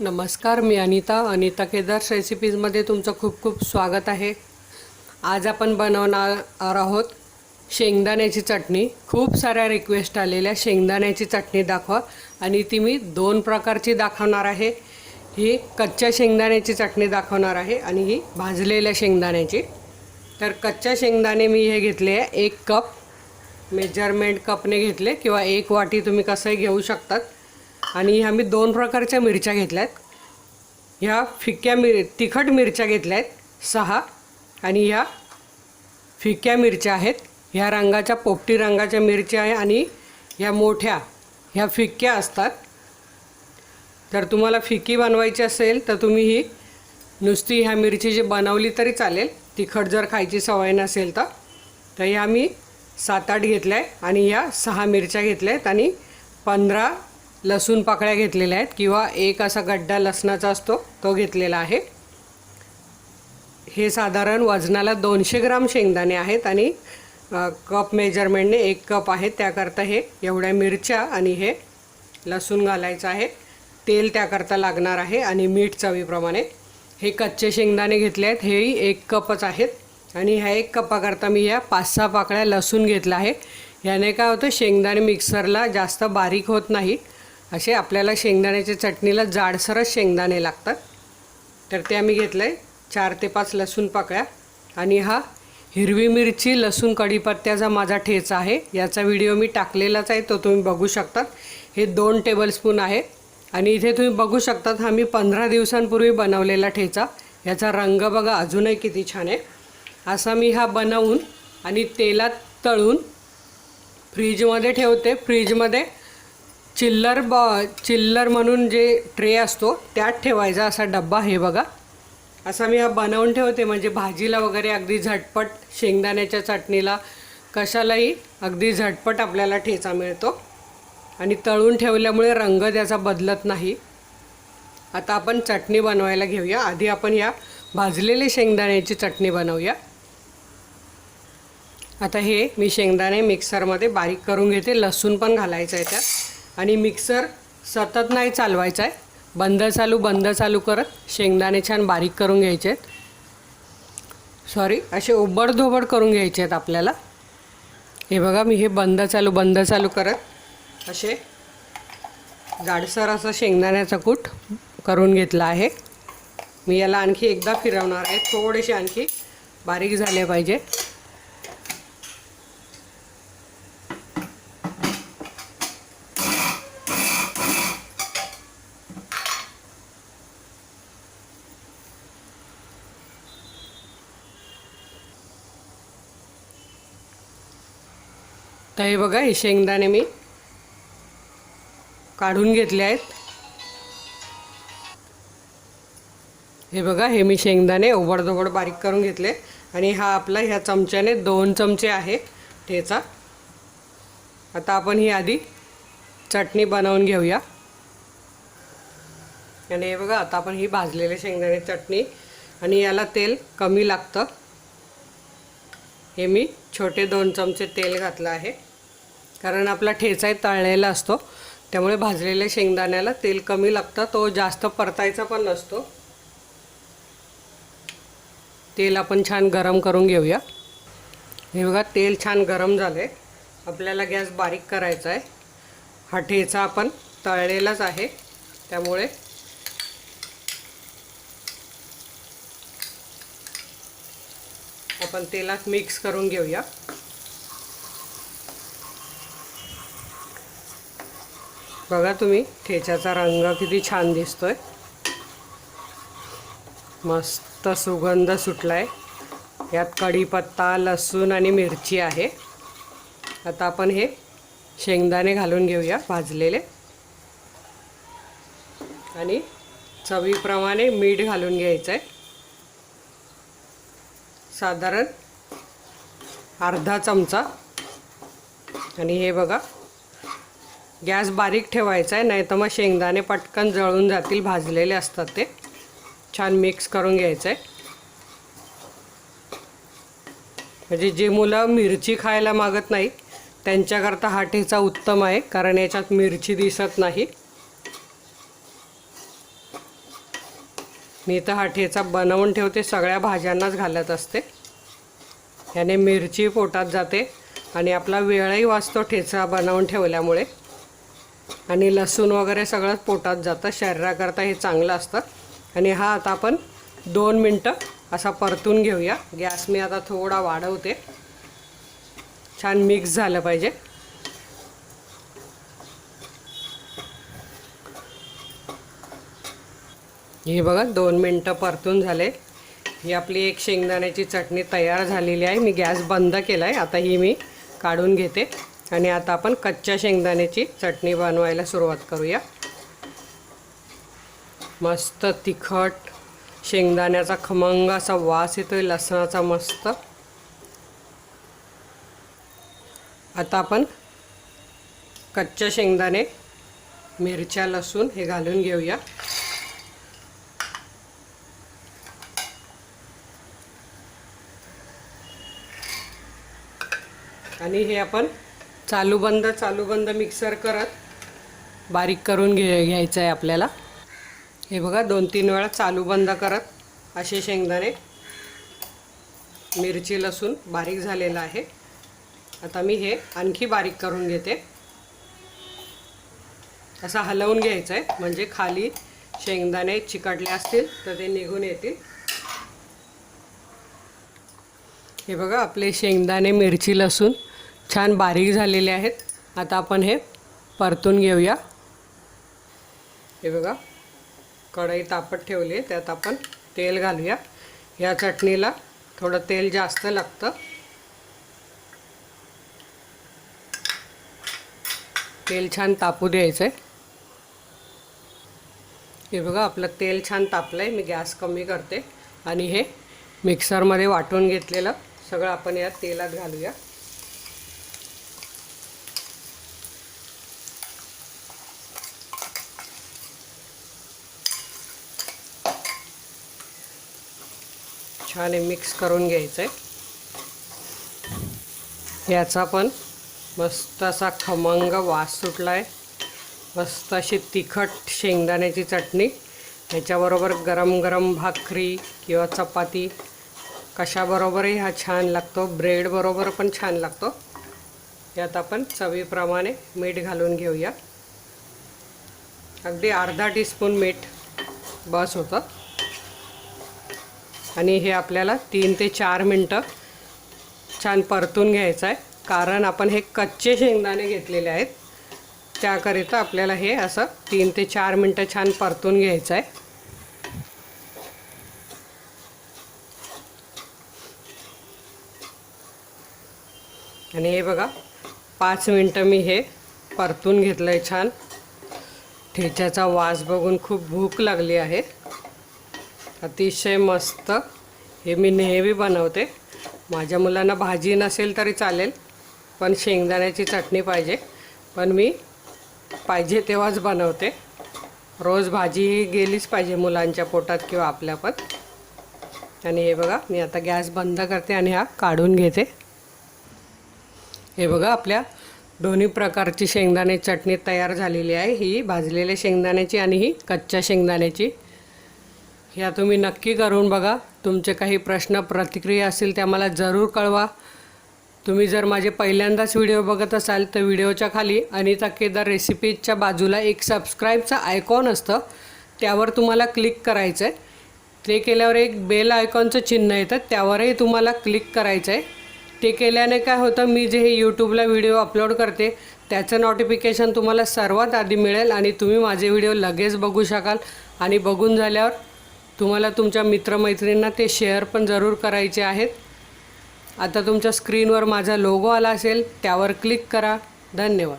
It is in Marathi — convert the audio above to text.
नमस्कार मी अनिता. अनिता केदार रेसिपीजमध्ये तुमचं खूप खूप स्वागत आहे. आज आपण बनवणार आहोत शेंगदाण्याची चटणी. खूप साऱ्या रिक्वेस्ट आलेल्या. शेंगदाण्याची चटणी दाखवा. आणि ती मी दोन प्रकारची दाखवणार आहे. ही कच्च्या शेंगदाण्याची चटणी दाखवणार आहे आणि ही भाजलेल्या शेंगदाण्याची. तर कच्च्या शेंगदाणे मी हे घेतले आहे. एक कप मेजरमेंट कपने घेतले किंवा एक वाटी तुम्ही कसंही घेऊ शकतात. आणि आम्ही दोन प्रकारच्या मिरच्या घेतल्या आहेत ह्या फिक्या मिर तिखट मिरच्या घेतल्या आहेत सहा. आणि ह्या फिक्या मिरच्या आहेत. ह्या रंगाच्या पोपटी रंगाच्या मिरच्या आहे आणि ह्या मोठ्या ह्या फिक्या असतात. जर तुम्हाला फिकी बनवायची असेल तर तुम्ही ही नुसती ह्या मिरची जी बनवली तरी चालेल. तिखट जर खायची सवय नसेल तर. तर ह्या मी सात आठ घेतल्या आहे आणि ह्या सहा मिरच्या घेतल्या आहेत आणि पंधरा लसूण पाकळ्या घेतलेल्या आहेत किंवा एक असा गड्डा लसणाचा असतो तो घेतलेला आहे. हे साधारण वजनाला दोनशे ग्राम शेंगदाणे आहेत आणि कप मेजरमेंटने एक कप आहे. त्याकरता हे एवढ्या मिरच्या आणि हे लसूण घालायचं आहे. तेल त्याकरता लागणार आहे आणि मीठ चवीप्रमाणे. हे कच्चे शेंगदाणे घेतले आहेत हेही एक कपच आहेत. आणि ह्या एक कपाकरता मी ह्या पाच सहा पाकळ्या लसूण घेतला आहे. ह्याने काय होतं शेंगदाणे मिक्सरला जास्त बारीक होत नाही. असे आपल्याला शेंगदाण्याच्या चटणीला जाडसरच शेंगदाणे लागतात. तर ते आम्ही घेतलं आहे चार ते पाच लसूण पाकळ्या आणि हा हिरवी मिरची लसूण कढीपत्त्याचा माझा ठेचा आहे. याचा व्हिडिओ मी टाकलेलाच आहे तो तुम्ही बघू शकतात. हे दोन टेबलस्पून आहे आणि इथे तुम्ही बघू शकतात हा मी पंधरा दिवसांपूर्वी बनवलेला ठेचा. याचा रंग बघा अजूनही किती छान आहे. असा मी हा बनवून आणि तेलात तळून फ्रीजमध्ये ठेवते. फ्रीजमध्ये चिल्लर ब चिल्लर म्हणून जे ट्रे असतो त्यात ठेवायचा असा डब्बा हे बघा. असा मी हा बनवून ठेवते म्हणजे भाजीला वगैरे अगदी झटपट शेंगदाण्याच्या चटणीला कशालाही अगदी झटपट आपल्याला ठेचा मिळतो. आणि तळून ठेवल्यामुळे रंग त्याचा बदलत नाही. आता आपण चटणी बनवायला घेऊया. आधी आपण या भाजलेली शेंगदाण्याची चटणी बनवूया. आता हे मी शेंगदाणे मिक्सरमध्ये बारीक करून घेते. लसूण पण घालायचं आहे त्यात. आणि मिक्सर सतत नाही चालवायचा आहे. बंद चालू बंद चालू करत शेंगदाणे छान बारीक करून घ्यायचे आहेत. सॉरी असे उबडधोबड करून घ्यायचे आहेत आपल्याला. हे बघा मी हे बंद चालू बंद चालू करत असे जाडसर असं शेंगदाण्याचा कूट करून घेतला आहे. मी याला आणखी एकदा फिरवणार आहे. थोडेसे आणखी बारीक झाले पाहिजे. तर हे बघा हे शेंगदाणे मी काढून घेतले आहेत. हे बघा हे मी शेंगदाणे ओबडधोबड बारीक करून घेतले. आणि हा आपला ह्या चमच्याने दोन चमचे आहे ठेचा. आता आपण ही आधी चटणी बनवून घेऊया. आणि हे बघा आता आपण ही भाजलेली शेंगदाणे चटणी. आणि याला तेल कमी लागतं. हे मी छोटे दोन चमचे तेल घातलं आहे. कारण आपला ठेचाही तळलेला असतो. त्यामुळे भाजलेल्या शेंगदाण्याला तेल कमी लागतं. तो जास्त परतायचा पण नसतो. तेल आपण छान गरम करून घेऊया. हे बघा तेल छान गरम झालं आहे आपल्याला गॅस बारीक करायचा आहे. हा ठेचा आपण तळलेलाच आहे. त्यामुळे आपण तेलात मिक्स करून घेऊया. बघा तुम्ही ठेच्याचा रंग किती छान दिसतोय. मस्त सुगंध सुटलाय. यात कढीपत्ता लसूण आणि मिरची आहे. आता आपण हे शेंगदाणे घालून घेऊया भाजलेले. आणि चवीप्रमाणे मीठ घालून घ्यायचं आहे साधारण अर्धा चमचा. आणि हे बघा गॅस बारीक ठेवायचा आहे नाही तर मग शेंगदाणे पटकन जळून जातील भाजलेले असतात ते. छान मिक्स करून घ्यायचं आहे. म्हणजे जे मुलं मिरची खायला मागत नाही त्यांच्याकरता हा ठेचा उत्तम आहे कारण याच्यात मिरची दिसत नाही. मी तर हा ठेचा बनवून ठेवते सगळ्या भाज्यांनाच घालत असते. ह्याने मिरची पोटात जाते आणि आपला वेळही वाचतो ठेचा बनवून ठेवल्यामुळे. आणि लसूण वगैरे सगळंच पोटात जातं शरीराकरता हे चांगलं असतं. आणि हा आता आपण दोन मिनटं असा परतून घेऊया. गॅस मी आता थोडा वाढवते. छान मिक्स झालं पाहिजे. हे बघा दोन मिनटं परतून झाले. ही आपली एक शेंगदाण्याची चटणी तयार झालेली आहे. मी गॅस बंद केला आहे आता ही मी काढून घेते. आणि आता आपण कच्च्या शेंगदाण्याची चटणी बनवायला सुरुवात करूया. मस्त तिखट शेंगदाण्याचा खमंग असा वास येतोय लसणाचा मस्त. आता आपण कच्च्या शेंगदाणे मिरच्या लसूण हे घालून घेऊया. आणि हे आपण चालू बंद चालू बंद मिक्सर करत बारीक करून घे घ्यायचं आहे आपल्याला. हे बघा दोन तीन वेळा चालू बंद करत असे शेंगदाणे मिरची लसूण बारीक झालेलं आहे. आता मी हे आणखी बारीक करून घेते. असं हलवून घ्यायचं आहे म्हणजे खाली शेंगदाणे चिकटले असतील तर ते निघून येतील. हे बघा आपले शेंगदाणे मिरची लसूण छान बारीक झालेले आहेत. आता आपण हे परतून घेऊया. हे बघा कढई तापत ठेवली आहे. त्यात आपण तेल घालूया. या चटणीला थोडं तेल जास्त लागतं. तेल छान तापू द्यायचं आहे हे बघा आपलं तेल छान तापलं आहे मी गॅस कमी करते. आणि हे मिक्सरमध्ये वाटून घेतलेलं सगळं आपण या तेलात घालूया. छान हे मिक्स करून घ्यायचं आहे याचा पण मस्त असा खमंग वास सुटला आहे मस्त अशी तिखट शेंगदाण्याची चटणी. ह्याच्याबरोबर गरम गरम भाकरी किंवा चपाती. कशाबरोबरही हा छान लागतो. ब्रेडबरोबर पण छान लागतो. यात आपण चवीप्रमाणे मीठ घालून घेऊया. अगदी अर्धा टीस्पून मीठ बस होतं. आणि हे आपल्याला तीन ते चार मिनटं छान परतून घ्यायचं आहे. कारण आपण हे कच्चे शेंगदाणे घेतलेले आहेत. त्याकरिता आपल्याला हे असं तीन ते चार मिनटं छान परतून घ्यायचं आहे. आणि हे बघा पाच मिनटं मी हे परतून घेतलं आहे छान. ठेच्याचा वास बघून खूप भूक लागली आहे. अतिशय मस्त. हे मी नेहमी बनवते. माझ्या मुलांना भाजी नसेल तरी चालेल पण शेंगदाण्याची चटणी पाहिजे. पण मी पाहिजे तेव्हाच बनवते. रोज भाजी ही गेलीच पाहिजे मुलांच्या पोटात किंवा आपल्या पण. आणि हे बघा मी आता गॅस बंद करते आणि हा काढून घेते. हे बघा आपल्या दोन्ही प्रकारची शेंगदाणे चटणी तयार झालेली आहे. ही भाजलेल्या शेंगदाण्याची आणि ही कच्च्या शेंगदाण्याची. ह्या तुम्ही नक्की करून बघा. तुमचे काही प्रश्न प्रतिक्रिया असतील त्या मला जरूर कळवा. तुम्ही जर माझे पहिल्यांदाच व्हिडिओ बघत असाल तर व्हिडिओच्या खाली अनिता केदार रेसिपीजच्या बाजूला एक सबस्क्राईबचं आयकॉन असतं. त्यावर तुम्हाला क्लिक करायचं आहे ते केल्यावर एक बेल आयकॉनचं चिन्ह येतं. त्यावरही तुम्हाला क्लिक करायचं आहे ते केल्याने काय होतं मी जे हे यूट्यूबला व्हिडिओ अपलोड करते त्याचं नोटिफिकेशन तुम्हाला सर्वात आधी मिळेल आणि तुम्ही माझे व्हिडिओ लगेच बघू शकाल. आणि बघून झाल्यावर तुम्हाला तुमच्या मित्रमैत्रिणींना ते शेअर पण जरूर करायचे आहेत. आता तुमच्या स्क्रीनवर माझा लोगो आला असेल त्यावर क्लिक करा. धन्यवाद.